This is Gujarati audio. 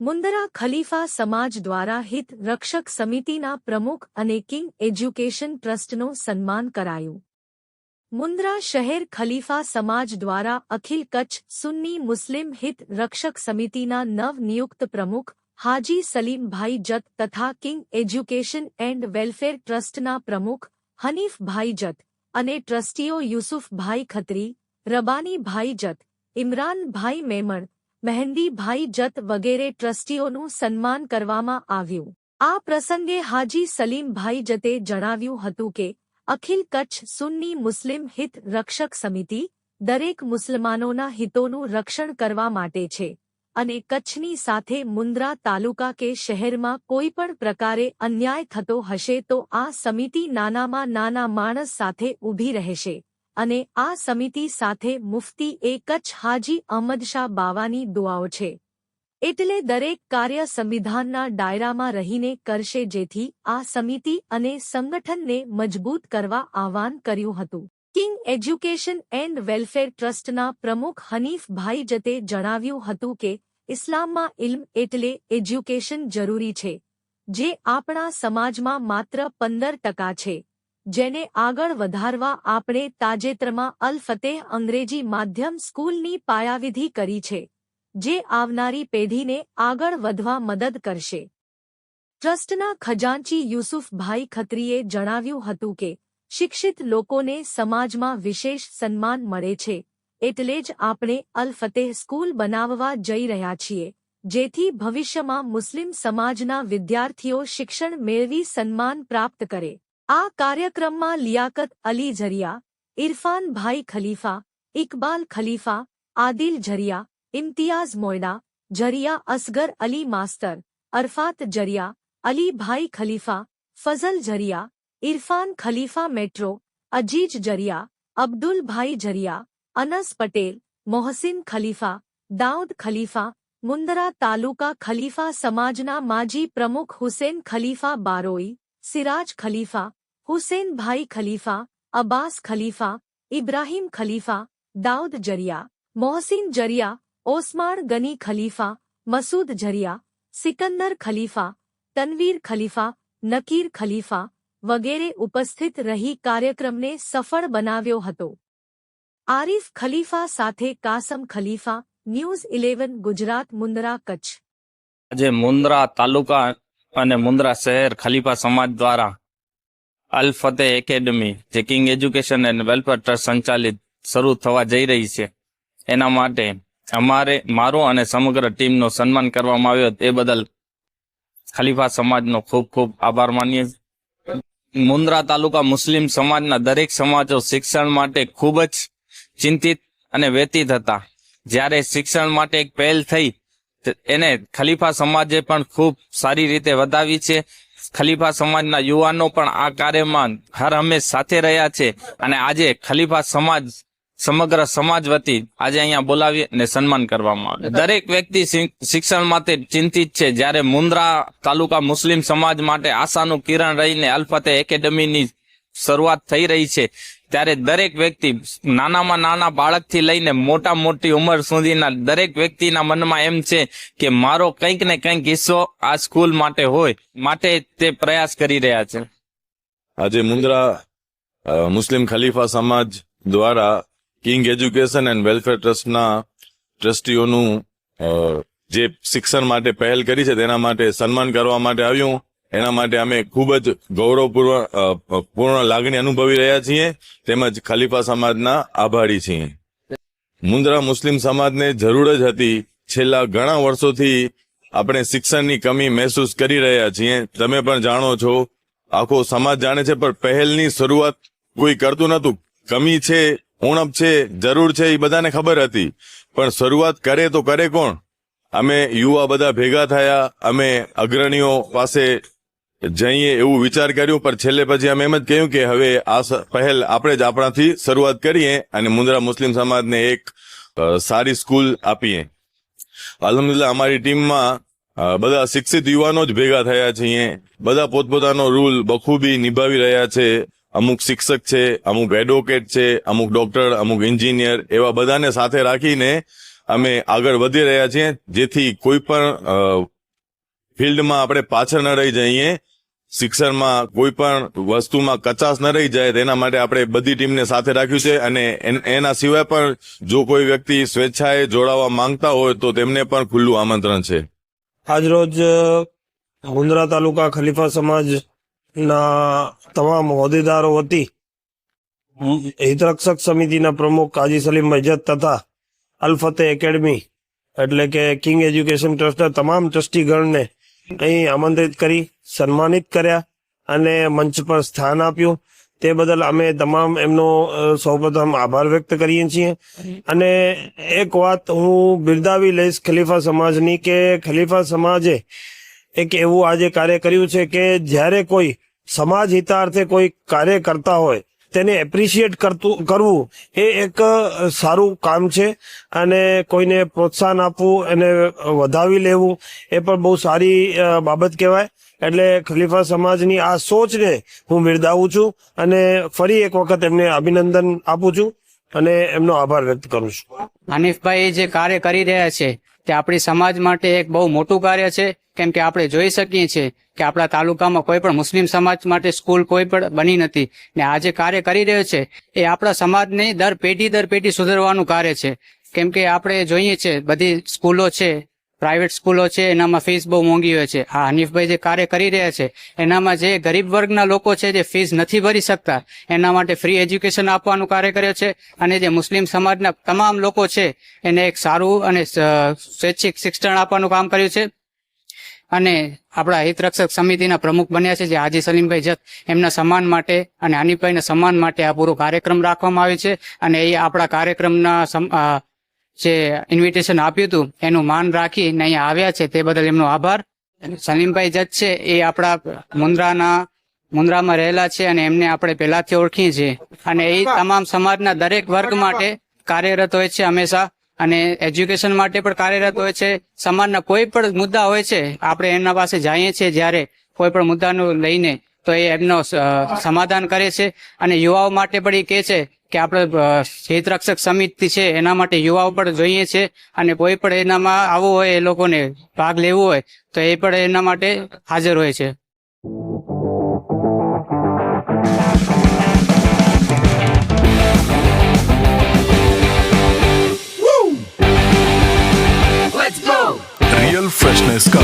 મુંદરા ખલીફા સમાજ દ્વારા હિત રક્ષક સમિતિના પ્રમુખ અને કિંગ એજ્યુકેશન ટ્રસ્ટનો સન્માન કરાયું. મુન્દ્રા શહેર ખલીફા સમાજ દ્વારા અખિલ કચ્છ સુન્ની મુસ્લિમ હિત રક્ષક સમિતિના નવનિયુક્ત પ્રમુખ હાજી સલીમભાઈ જત તથા કિંગ એજ્યુકેશન એન્ડ વેલફેર ટ્રસ્ટના પ્રમુખ હનીફભાઈ જત અને ટ્રસ્ટીઓ યુસુફભાઈ ખત્રી, રબાનીભાઈ જત, ઇમરાનભાઈ મેમણ, મહેંદીભાઈ જત વગેરે ટ્રસ્ટીઓનું સન્માન કરવામાં આવ્યું. આ પ્રસંગે હાજી સલીમભાઈ જતે જણાવ્યું હતું કે, અખિલ કચ્છ સુન્ની મુસ્લિમ હિત રક્ષક સમિતિ દરેક મુસલમાનોના હિતોનું રક્ષણ કરવા માટે છે. અને કચ્છની સાથે મુન્દ્રા તાલુકા કે શહેરમાં કોઈ પણ પ્રકારે અન્યાય થતો હશે તો આ સમિતિ નાનામાં નાના માણસ સાથે ઊભી રહેશે. અને આ સમિતિ સાથે મુફતી એ કચ્છ હાજી અહમદ શાહ બાવાની દુઆઓ છે. એટલે દરેક કાર્ય સંવિધાનના ડાયરામાં રહીને કરશે જેથી આ સમિતિ અને સંગઠનને મજબૂત કરવા આહવાન કર્યું હતું. કિંગ એજ્યુકેશન એન્ડ વેલફેર ટ્રસ્ટના પ્રમુખ હનીફભાઈ જતે જણાવ્યું હતું કે ઇસ્લામમાં ઇલ્મ એટલે એજ્યુકેશન જરૂરી છે, જે આપણા સમાજમાં માત્ર પંદર ટકા છે, જેને આગળ વધારવા આપણે તાજેતરમાં અલ ફતેહ અંગ્રેજી માધ્યમ સ્કૂલની પાયાવિધિ કરી છે, જે આવનારી પેઢીને આગળ વધવા મદદ કરશે. ટ્રસ્ટના ખજાનચી યુસુફભાઈ ખત્રીએ જણાવ્યું હતું કે, શિક્ષિત લોકોને સમાજમાં વિશેષ સન્માન મળે છે એટલે જ આપણે અલ ફતેહ સ્કૂલ બનાવવા જઈ રહ્યા છીએ, જેથી ભવિષ્યમાં મુસ્લિમ સમાજના વિદ્યાર્થીઓ શિક્ષણ મેળવી સન્માન પ્રાપ્ત કરે. આ કાર્યક્રમમાં લિયાકત અલી ઝરિયા ઇરફાનભાઈ ખલીફા, ઇકબાલ ખલીફા, આદિલ ઝરિયા, ઇમ્તિયાઝ મોયડા ઝરિયા અસગર અલી માસ્તર, અરફાત જરિયા અલીભાઈ ખલીફા, ફઝલ ઝરિયા, ઇરફાન ખલીફા મેટ્રો, અજીજ અબ્દુલ અબ્દુલભાઈ ઝરિયા અનસ પટેલ, મોહસિન ખલીફા, દાઉદ ખલીફા, મુંદરા તાલુકા ખલીફા સમાજના માજી પ્રમુખ હુસેન ખલીફા બારોઈ, સિરાજ ખલીફા, હુસેનભાઈ ખલીફા, અબ્બાસ ખલીફા, ઇબ્રાહીમ ખલીફા, દાઉદ જરિયા, મોહસિન જરિયા ઓસ્માણ ગની ખલીફા, મસૂદ જરિયા, સિકંદર ખલીફા, તનવીર ખલીફા, નકીર ખલીફા વગેરે ઉપસ્થિત રહી કાર્યક્રમને સફળ બનાવ્યો હતો. આરીફ ખલીફા સાથે કાસમ ખલીફા, ન્યૂઝ ઇલેવન, ગુજરાત, મુન્દ્રા, કચ્છ. આજે મુન્દ્રા તાલુકા અને મુન્દ્રા શહેર ખલીફા સમાજ દ્વારા અલ ફતેહ એકેડમી, જે king education and welfare trust સંચાલિત શરૂ થવા જઈ રહી છે. એના માટે અમારે, મારો અને સમગ્ર ટીમનો સન્માન કરવામાં આવ્યો. તે બદલ ખલીફા સમાજનો ખૂબ ખૂબ આભાર માનીએ મુન્દ્રા તાલુકા મુસ્લિમ સમાજના દરેક સમાજો શિક્ષણ માટે ખૂબ જ ચિંતિત અને વ્યતીત હતા. જ્યારે શિક્ષણ માટે એક પહેલ થઈ એને ખલીફા સમાજે પણ ખૂબ સારી રીતે વધાવી છે. ખલીફા સમાજના યુવાનો પણ આ કાર્યમાં હર હંમેશ સાથે રહ્યા છે અને આજે ખલીફા સમાજ, સમગ્ર સમાજ વતી આજે અહીંયા બોલાવી અને સન્માન કરવામાં આવે. દરેક વ્યક્તિ શિક્ષણ માટે ચિંતિત છે. જ્યારે મુન્દ્રા તાલુકા મુસ્લિમ સમાજ માટે આશાનું કિરણ રહીને અલ્ફતે એકેડમીની શરૂઆત થઈ રહી છે. ત્યારે દરેક વ્યક્તિ નાનામાં નાના બાળકથી લઈને મોટા મોટી ઉંમર સુધીના દરેક વ્યક્તિના મનમાં એમ છે કે મારો કંઈક ને કંઈક હિસ્સો આ સ્કૂલ માટે હોય, માટે તે પ્રયાસ કરી રહ્યા છે. આજે મુન્દ્રા મુસ્લિમ ખલીફા સમાજ દ્વારા કિંગ એજ્યુકેશન એન્ડ વેલફેર ટ્રસ્ટના ટ્રસ્ટીઓનું જે શિક્ષણ માટે પહેલ કરી છે તેના માટે સન્માન કરવા માટે આવ્યું. એના માટે અમે ખૂબ જ ગૌરવપૂર્ણ અ, પૂર્ણ લાગણી અનુભવી રહ્યા છીએ. તેમજ ખલીફા સમાજના આભારી છીએ. મુન્દ્રા મુસ્લિમ સમાજને જરૂર જ હતી છેલ્લા ઘણા વર્ષોથી આપણે શિક્ષણની કમી મહેસૂસ કરી રહ્યા છીએ. તમે પણ જાણો છો આખો સમાજ જાણે છે પણ પહેલની શરૂઆત કોઈ કરતું નતું કમી છે ઉણપ છે જરૂર છે એ બધાને ખબર હતી. પણ શરૂઆત કરે તો કરે કોણ? અમે યુવા બધા ભેગા થયા અમે અગ્રણીઓ પાસે જઈએ એવું વિચાર કર્યું, પણ છેલ્લે પછી અમે એમ જ કહ્યું કે હવે આ પહેલ આપણે જ આપણાથી શરૂઆત કરીએ અને મુન્દ્રા મુસ્લિમ સમાજને એક સારી સ્કૂલ આપીએ. અલહમદુલ્લા અમારી ટીમમાં બધા શિક્ષિત યુવાનો જ ભેગા થયા છીએ. બધા પોતપોતાનો રૂલ બખૂબી નિભાવી રહ્યા છે. અમુક શિક્ષક છે, અમુક એડવોકેટ છે, અમુક ડોક્ટર અમુક એન્જિનિયર એવા બધાને સાથે રાખીને અમે આગળ વધી રહ્યા છીએ. જેથી કોઈ પણ ફિલ્ડમાં આપણે પાછળ ન રહી જઈએ. શિક્ષણમાં કોઈ પણ વસ્તુમાં કચાશ ન રહી જાય, તેના માટે આપણે બધી ટીમને સાથે રાખ્યું છે અને એના સિવાય પણ જો કોઈ વ્યક્તિ સ્વેચ્છાએ જોડાવા માંગતા હોય તો તેમને પણ ખુલ્લું આમંત્રણ છે. આજરોજ મુન્દ્રા તાલુકા ખલીફા સમાજના તમામ હોદ્દેદારો વતી હિતરક્ષક સમિતિના પ્રમુખ કાજી સલીમ જત તથા અલફતે એકેડમી એટલે કે કિંગ એજ્યુકેશન ટ્રસ્ટના તમામ ટ્રસ્ટીગણને અહીં આમંત્રિત કરી, સન્માનિત કર્યા અને મંચ પર સ્થાન આપ્યું. તે બદલ અમે તમામ એમનો સૌપ્રથમ આભાર વ્યક્ત કરીએ છીએ. અને એક વાત હું બિરદાવી લઈશ ખલીફા સમાજની કે ખલીફા સમાજે એક એવું આજે કાર્ય કર્યું છે કે જ્યારે કોઈ સમાજ હિતાર્થે કોઈ કાર્ય કરતા હોય તેને એપ્રિશિએટ કરતું, કરવું એ એક સારું કામ છે. અને કોઈને પ્રોત્સાહન આપવું, એને વધાવી લેવું, એ પણ બહુ સારી બાબત કહેવાય. એટલે ખલીફા સમાજની આ સોચને હું બિરદાવું છું અને ફરી એક વખત એમને અભિનંદન આપું છું અને એમનો આભાર વ્યક્ત કરું છું. હનીફભાઈ જે કાર્ય કરી રહ્યા છે તે આપણી સમાજ માટે એક બહુ મોટું કાર્ય છે. કેમ કે આપણે જોઈ શકીએ છીએ કે આપણા તાલુકામાં કોઈ પણ મુસ્લિમ સમાજ માટે સ્કૂલ કોઈ પણ બની નથી. ને આ જે કાર્ય કરી રહ્યો છે, એ આપણા સમાજને દર પેઢી દર પેઢી સુધારવાનું કાર્ય છે. કેમ કે આપણે જોઈએ છે, બધી સ્કૂલો છે પ્રાઇવેટ સ્કૂલો છે, એનામાં ફીસ બહુ મોંઘી હોય છે. આ હનીફભાઈ જે કાર્ય કરી રહ્યા છે, એનામાં જે ગરીબ વર્ગના લોકો છે, જે ફીસ નથી ભરી શકતા, એના માટે ફ્રી એજ્યુકેશન આપવાનું કાર્ય કર્યો છે અને જે મુસ્લિમ સમાજના તમામ લોકો છે, એને એક સારું અને સ્વૈચ્છિક શિક્ષણ આપવાનું કામ કર્યું છે. અને આપણા હિતરક્ષક સમિતિના પ્રમુખ બન્યા છે, જે હાજી સલીમભાઈ જત, એમના સન્માન માટે અને હનીફભાઈના સન્માન માટે આ પૂરો કાર્યક્રમ રાખવામાં આવ્યો છે. અને એ આપણા કાર્યક્રમના જે ઇન્વિટેશન આપ્યું હતું, એનું માન રાખીને અહીંયા આવ્યા છે, તે બદલ એમનો આભાર. સલીમભાઈ જજ છે, એ આપણા મુન્દ્રાના, મુન્દ્રામાં રહેલા છે અને એમને આપણે પહેલાથી ઓળખીએ છીએ. અને એ તમામ સમાજના દરેક વર્ગ માટે કાર્યરત હોય છે હંમેશા. અને એજ્યુકેશન માટે પણ કાર્યરત હોય છે. સમાજના કોઈ પણ મુદ્દા હોય છે, આપણે એમના પાસે જઈએ છીએ જ્યારે કોઈ પણ મુદ્દાનું લઈને તો એ એમનો સમાધાન કરે છે. અને યુવાઓ માટે પણ એ કહે છે કે આપણે હિત રક્ષક સમિતિ છે, એના માટે યુવાઓ પણ જોઈએ છે, અને કોઈ પણ એનામાં આવવું હોય, એ લોકોને ભાગ લેવો હોય, તો એ પણ એના માટે હાજર હોય છે. रियल फ्रेशनेस का